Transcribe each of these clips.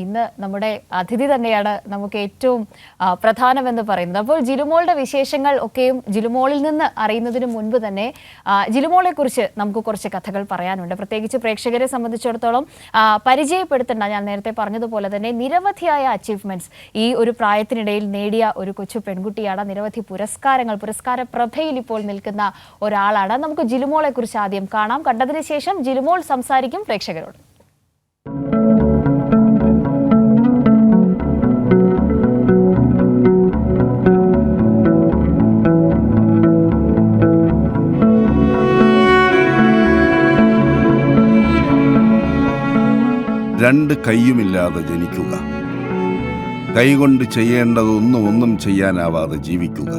ഇന്ന് നമ്മുടെ അതിഥി തന്നെയാണ് നമുക്ക് ഏറ്റവും പ്രധാനമെന്ന് പറയുന്നത്. അപ്പോൾ ജിലുമോളുടെ വിശേഷങ്ങൾ ഒക്കെയും ജിലുമോളിൽ നിന്ന് അറിയുന്നതിന് മുൻപ് തന്നെ ജിലുമോളെ കുറിച്ച് നമുക്ക് കുറച്ച് കഥകൾ പറയാനുണ്ട്. പ്രത്യേകിച്ച് പ്രേക്ഷകരെ സംബന്ധിച്ചിടത്തോളം പരിചയപ്പെടുത്തേണ്ട. ഞാൻ നേരത്തെ പറഞ്ഞതുപോലെ തന്നെ നിരവധിയായ അച്ചീവ്മെന്റ്സ് ഈ ഒരു പ്രായത്തിനിടയിൽ നേടിയ ഒരു കൊച്ചു പെൺകുട്ടിയാണ്. നിരവധി പുരസ്കാരങ്ങൾ പുരസ്കാര പ്രഭയിൽ ഇപ്പോൾ നിൽക്കുന്ന ഒരാളാണ്. നമുക്ക് ജിലുമോളെ കുറിച്ച് ആദ്യം കാണാം. കണ്ടതിന് ശേഷം ജിലുമോൾ സംസാരിക്കും പ്രേക്ഷകരോട്. രണ്ട് കൈയുമില്ലാതെ ജനിക്കുക. കൈകൊണ്ട് ചെയ്യേണ്ടതൊന്നും ഒന്നും ചെയ്യാനാവാതെ ജീവിക്കുക.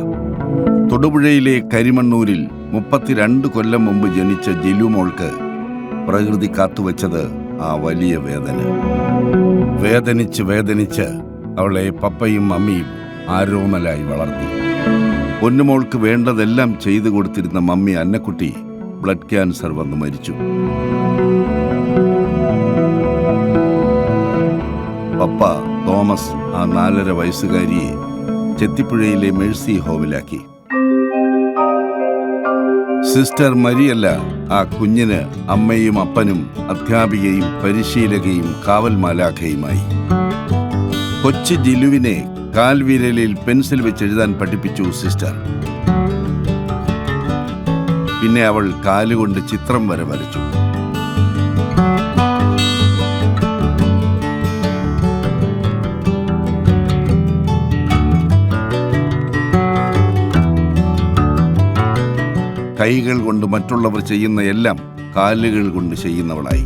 തൊടുപുഴയിലെ കരിമണ്ണൂരിൽ മുപ്പത്തിരണ്ട് കൊല്ലം മുമ്പ് ജനിച്ച ജിലുമോൾക്ക് പ്രകൃതി കാത്തുവച്ചത് ആ വലിയ വേദന. വേദനിച്ച് വേദനിച്ച് അവളെ പപ്പയും മമ്മിയും ആരോമലായി വളർത്തി. പൊന്നുമോൾക്ക് വേണ്ടതെല്ലാം ചെയ്തു കൊടുത്തിരുന്ന മമ്മി അന്നക്കുട്ടി ബ്ലഡ് ക്യാൻസർ വന്ന് മരിച്ചു. പപ്പ തോമസ് ആ നാലര വയസ്സുകാരിയെ ചെത്തിപ്പുഴയിലെ മേഴ്സി ഹോമിലാക്കി. സിസ്റ്റർ മരിയല്ല ആ കുഞ്ഞിന് അമ്മയും അപ്പനും അധ്യാപികയും പരിശീലകയും കാവൽ മാലാഖയുമായി കൊച്ചു ജിലുവിനെ കാൽവിരലിൽ പെൻസിൽ വെച്ച് എഴുതാൻ പഠിപ്പിച്ചു സിസ്റ്റർ. പിന്നെ അവൾ കാലുകൊണ്ട് ചിത്രം വരെ വരച്ചു കൈകൾ കൊണ്ട് മറ്റുള്ളവർ ചെയ്യുന്ന എല്ലാം കാലുകൾ കൊണ്ട് ചെയ്യുന്നവളായി.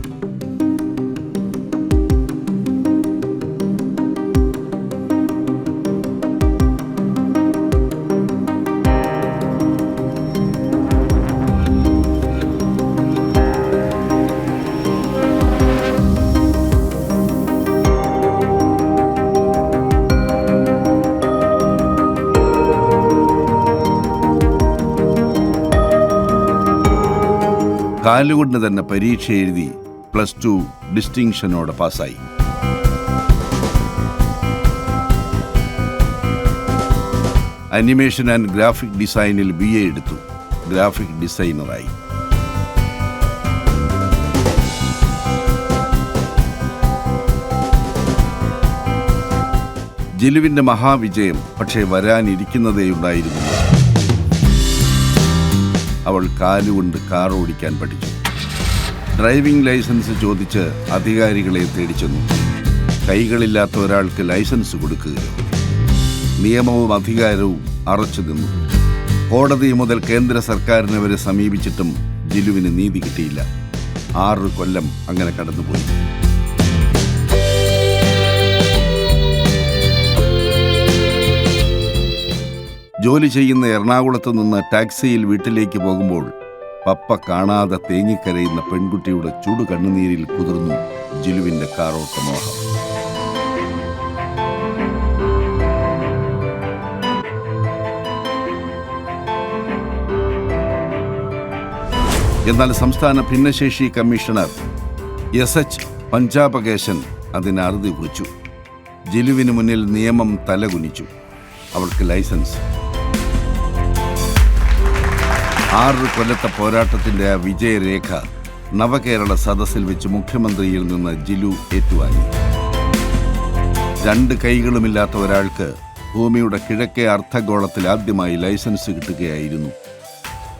കാലുകൊണ്ട് തന്നെ പരീക്ഷ എഴുതി പ്ലസ് ടു ഡിസ്റ്റിങ്ഷനോടെ പാസ്സായി. അനിമേഷൻ ആൻഡ് ഗ്രാഫിക് ഡിസൈനിൽ ബി എ എടുത്തു. ഗ്രാഫിക് ഡിസൈനറായി. ജിലുവിന്റെ മഹാവിജയം പക്ഷേ വരാനിരിക്കുന്നതേയുണ്ടായിരുന്നു. അവൾ കാലുകൊണ്ട് കാർ ഓടിക്കാൻ പഠിച്ചു. ഡ്രൈവിംഗ് ലൈസൻസ് ചോദിച്ച് അധികാരികളെ തേടിച്ചെന്നു കൈകളില്ലാത്ത ഒരാൾക്ക് ലൈസൻസ് കൊടുക്കുക നിയമവും അധികാരവും അറച്ചു നിന്നു. കോടതി മുതൽ കേന്ദ്ര സർക്കാരിനെ വരെ സമീപിച്ചിട്ടും ജിലുവിന് നീതി കിട്ടിയില്ല. ആറ് കൊല്ലം അങ്ങനെ കടന്നുപോയി. ജോലി ചെയ്യുന്ന എറണാകുളത്ത് നിന്ന് ടാക്സിയിൽ വീട്ടിലേക്ക് പോകുമ്പോൾ പപ്പ കാണാതെ തേങ്ങിക്കരയുന്ന പെൺകുട്ടിയുടെ ചൂട് കണ്ണുനീരിൽ കുതിർന്നു ജിലുവിന്റെ കാറോട്ട മോഹം എന്നാൽ സംസ്ഥാന ഭിന്നശേഷി കമ്മീഷണർ എസ് എച്ച് പഞ്ചാപകേശൻ അതിന് അറുതി കുറിച്ചു ജിലുവിന് മുന്നിൽ നിയമം തലകുനിച്ചു. അവൾക്ക് ലൈസൻസ് ആറ് കൊല്ലത്തെ പോരാട്ടത്തിന്റെ ആ വിജയരേഖ നവകേരള സദസ്സിൽ വെച്ച് മുഖ്യമന്ത്രിയിൽ നിന്ന് ജിലു ഏറ്റുവാങ്ങി. രണ്ട് കൈകളുമില്ലാത്ത ഒരാൾക്ക് ഭൂമിയുടെ കിഴക്കേ അർദ്ധഗോളത്തിൽ ആദ്യമായി ലൈസൻസ് കിട്ടുകയായിരുന്നു.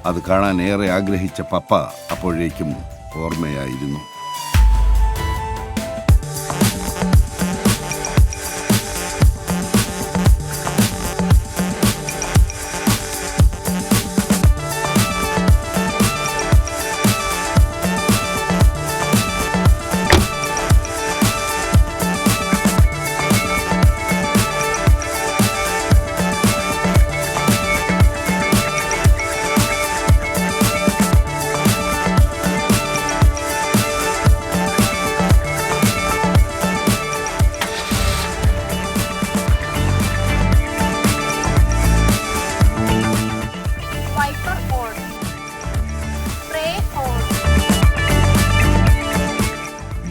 അത് കാണാൻ ഏറെ ആഗ്രഹിച്ച പപ്പ അപ്പോഴേക്കും ഓർമ്മയായിരുന്നു.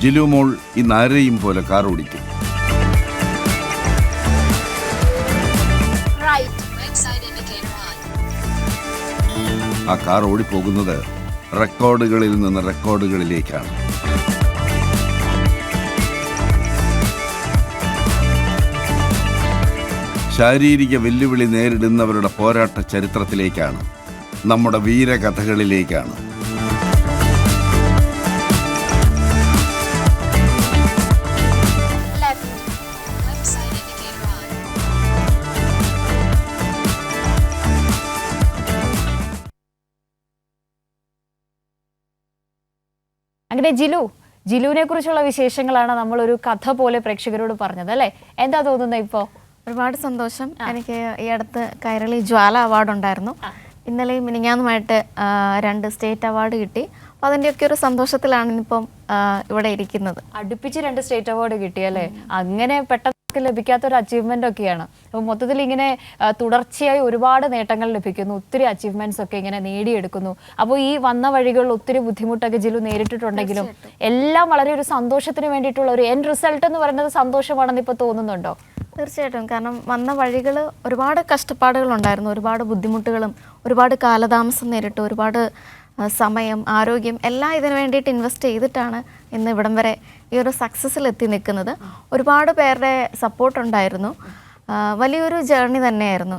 ജിലുമോൾ ഇന്ന് ആരെയും പോലെ കാർ ഓടിക്കും. ആ കാർ ഓടിപ്പോകുന്നത് റെക്കോർഡുകളിൽ നിന്ന് റെക്കോർഡുകളിലേക്കാണ്. ശാരീരിക വെല്ലുവിളി നേരിടുന്നവരുടെ പോരാട്ട ചരിത്രത്തിലേക്കാണ്. നമ്മുടെ വീരകഥകളിലേക്കാണ്. അങ്ങനെ ജിലു ജിലുവിനെ കുറിച്ചുള്ള വിശേഷങ്ങളാണ് നമ്മൾ ഒരു കഥ പോലെ പ്രേക്ഷകരോട് പറഞ്ഞത് അല്ലേ? എന്താ തോന്നുന്നത് ഇപ്പോ? ഒരുപാട് സന്തോഷം. എനിക്ക് ഈ അടുത്ത് കൈരളി ജ്വാല അവാർഡ് ഉണ്ടായിരുന്നു. ഇന്നലെയും മിനിങ്ങാന്നുമായിട്ട് രണ്ട് സ്റ്റേറ്റ് അവാർഡ് കിട്ടി. അപ്പോൾ അതിന്റെയൊക്കെ ഒരു സന്തോഷത്തിലാണ് ഇനിയിപ്പം ഇവിടെ ഇരിക്കുന്നത്. അടുപ്പിച്ച് രണ്ട് സ്റ്റേറ്റ് അവാർഡ് കിട്ടിയല്ലേ അങ്ങനെ പെട്ടെന്ന് ലഭിക്കാത്ത ഒരു അച്ചീവ്മെന്റ് ഒക്കെയാണ്. അപ്പോൾ മൊത്തത്തിൽ ഇങ്ങനെ തുടർച്ചയായി ഒരുപാട് നേട്ടങ്ങൾ ലഭിക്കുന്നു. ഒത്തിരി അച്ചീവ്മെന്റ്സ് ഒക്കെ ഇങ്ങനെ നേടിയെടുക്കുന്നു. അപ്പോൾ ഈ വന്ന വഴികളിൽ ഒത്തിരി ബുദ്ധിമുട്ടൊക്കെ ജിലു നേരിട്ടിട്ടുണ്ടെങ്കിലും എല്ലാം വളരെ ഒരു സന്തോഷത്തിന് വേണ്ടിയിട്ടുള്ള ഒരു എൻ റിസൾട്ട് എന്ന് പറയുന്നത് സന്തോഷമാണെന്ന് ഇപ്പോൾ തോന്നുന്നുണ്ടോ? തീർച്ചയായിട്ടും. കാരണം വന്ന വഴികൾ ഒരുപാട് കഷ്ടപ്പാടുകളുണ്ടായിരുന്നു. ഒരുപാട് ബുദ്ധിമുട്ടുകളും ഒരുപാട് കാലതാമസം നേരിട്ടു ഒരുപാട് സമയം ആരോഗ്യം എല്ലാം ഇതിനു വേണ്ടിയിട്ട് ഇൻവെസ്റ്റ് ചെയ്തിട്ടാണ് ഇന്ന് ഇവിടം വരെ ഈ ഒരു സക്സസ്സിൽ എത്തി നിൽക്കുന്നത്. ഒരുപാട് പേരുടെ സപ്പോർട്ട് ഉണ്ടായിരുന്നു. വലിയൊരു ജേർണി തന്നെയായിരുന്നു.